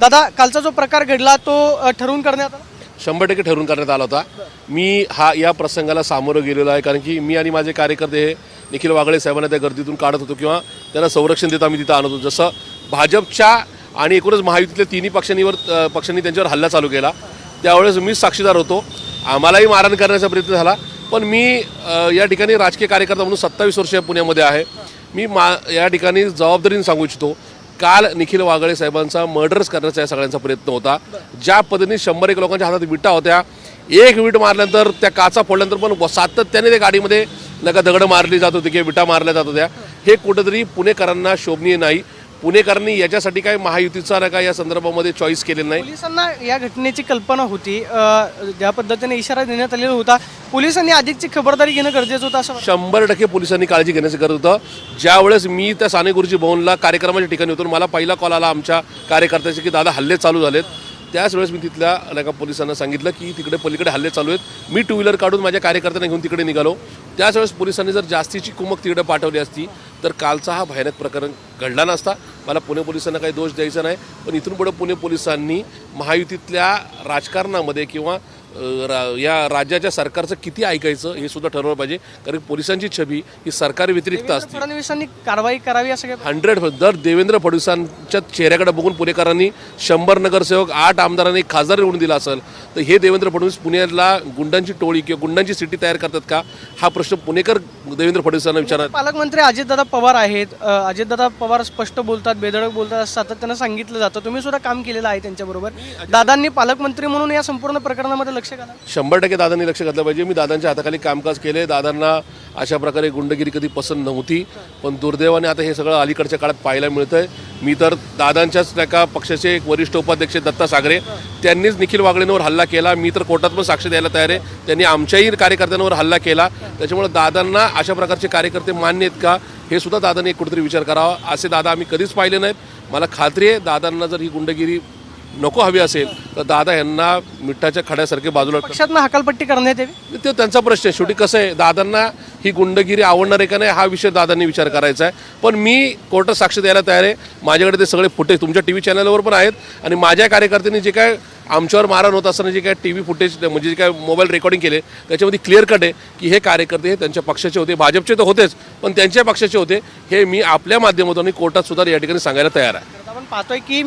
दादा कालचा जो प्रकार घडला तो ठरवून करण्यात आला? शंभर टक्के ठरवून करण्यात आला होता. मी हा या प्रसंगाला सामोरं गेलेलो आहे कारण की मी आणि माझे कार्यकर्ते हे निखिल वागळे साहेबांना त्या गर्दीतून काढत होतो किंवा त्यांना संरक्षण देत आम्ही तिथं आणत होतो. जसं भाजपच्या आणि एकूणच महायुतीतल्या तिन्ही पक्षांनीवर पक्षांनी त्यांच्यावर हल्ला चालू केला त्यावेळेस मीच साक्षीदार होतो. आम्हालाही मारण करण्याचा प्रयत्न झाला पण मी या ठिकाणी राजकीय कार्यकर्ता म्हणून सत्तावीस वर्ष पुण्यामध्ये आहे. मी मा या ठिकाणी जबाबदारीने सांगू इच्छितो काल निखिल वागळे साहेबांचा मर्डर्स करण्याचा या सगळ्यांचा प्रयत्न होता. ज्या पद्धतीने शंभर एक लोकांच्या हातात विटा होत्या एक विट मारल्यानंतर त्या काचा फोडल्यानंतर पण सातत्याने त्या गाडीमध्ये लगा दगड मारली जात होती किंवा विटा मारल्या जात होत्या. हे कुठंतरी पुणेकरांना शोभनीय नाही. पुणेकरांनी याच्यासाठी काय महायुतीचा ना काय या संदर्भामध्ये चॉईस केलेलं नाही. पोलिसांना या घटनेची कल्पना होती. अ, ज्या पद्धतीने इशारा देण्यात आलेला होता पोलिसांनी अधिकची खबरदारी घेणं गरजेचं होतं असं वाटतं. शंभर टक्के पोलिसांनी काळजी घेण्याचं गरज होतं. ज्यावेळेस मी त्या साने गुरुजी भवनला कार्यक्रमाच्या ठिकाणी होतो मला पहिला कॉल आला आमच्या कार्यकर्त्याचे की दादा हल्ले चालू झालेत. त्याच वेळेस मी तिथल्या नाही का पोलिसांना सांगितलं की तिकडे पलीकडे हल्ले चालू आहेत. मी टू व्हीलर काढून माझ्या कार्यकर्त्यांना घेऊन तिकडे निघालो. त्याच वेळेस पोलिसांनी जर जास्तीची कुमक तिकडे पाठवली असती तर कालचा हा भयानक प्रकरण घडला नसता. मला पुणे पोलिसांना काही दोष द्यायचा नाही. पण इथून पुढे पुणे पोलिसांनी महायुतीतल्या राजकारणामध्ये किंवा रा- या राज्याच्या सरकारचं किती ऐकायचं हे सुद्धा ठरवलं पाहिजे. कारण पोलिसांची छबी ही सरकार व्यतिरिक्त असते. फडणवीसांनी कारवाई करावी असं काय हंड्रेड दर देवेंद्र फडणवीसांच्या चेहऱ्याकडे बघून पुणेकरांनी शंभर नगरसेवक आठ आमदारांनी खासदार निवडून दिला असेल तर हे देवेंद्र फडणवीस पुण्याला गुंडांची टोळी किंवा गुंडांची सिटी तयार करतात का? हा प्रश्न पुणेकर देवेंद्र फडणवीसांना विचारणार. पालकमंत्री अजितदादा पवार आहेत. अजितदादा पवार स्पष्ट बोलतात बेधडक बोलतात सातत्यानं सांगितलं जातं. तुम्ही सुद्धा काम केलेलं आहे त्यांच्याबरोबर. दादांनी पालकमंत्री म्हणून या संपूर्ण प्रकरणामध्ये लक्ष घाला. शंभर टक्के दादांनी लक्ष घातलं पाहिजे. मी दादांच्या हाताखाली कामकाज केले दादांना अशा प्रकारे गुंडगिरी कधी पसंत नव्हती. पण दुर्दैवाने आता हे सगळं अलीकडच्या काळात पाहायला मिळतंय. मी तर दादांच्याच त्या पक्षाचे एक वरिष्ठ उपाध्यक्ष दत्ता सागरे त्यांनीच निखिल वागळेंवर हल्ला केला. मी तर कोर्टात पण साक्ष द्यायला तयार आहे. त्यांनी आमच्याही कार्यकर्त्यांवर हल्ला केला. त्याच्यामुळे दादांना अशा प्रकारचे कार्यकर्ते मान्य आहेत का? हे सुद्धा दादांनी एक कुठेतरी विचार करावा. असे दादा आम्ही कधीच पाहिले नाहीत. मला खात्री आहे दादांना जर ही गुंडगिरी नको हवी असेल तर दादा यांना मिठाच्या खड्यासारखे बाजूला पक्षातनं हकालपट्टी करण्यात यावी? ते त्यांचा प्रश्न आहे. शेवटी कसं आहे दादांना ही गुंडगिरी आवडणार आहे का नाही हा विषय दादांनी विचार करायचा आहे. पण मी कोर्टात साक्ष द्यायला तयार आहे. माझ्याकडे ते सगळे फुटेज तुमच्या टी व्ही चॅनलवर पण आहेत. आणि माझ्या कार्यकर्त्यांनी जे काय आमच्यावर मारण होत असताना जे काय टी व्ही फुटेज म्हणजे जे काय मोबाईल रेकॉर्डिंग केले त्याच्यामध्ये क्लिअर कट आहे की हे कार्यकर्ते हे त्यांच्या पक्षाचे होते भाजपचे तर होतेच पण त्यांच्या पक्षाचे होते हे मी आपल्या माध्यमातून कोर्टात सुद्धा या ठिकाणी सांगायला तयार आहे. आपण पाहतोय की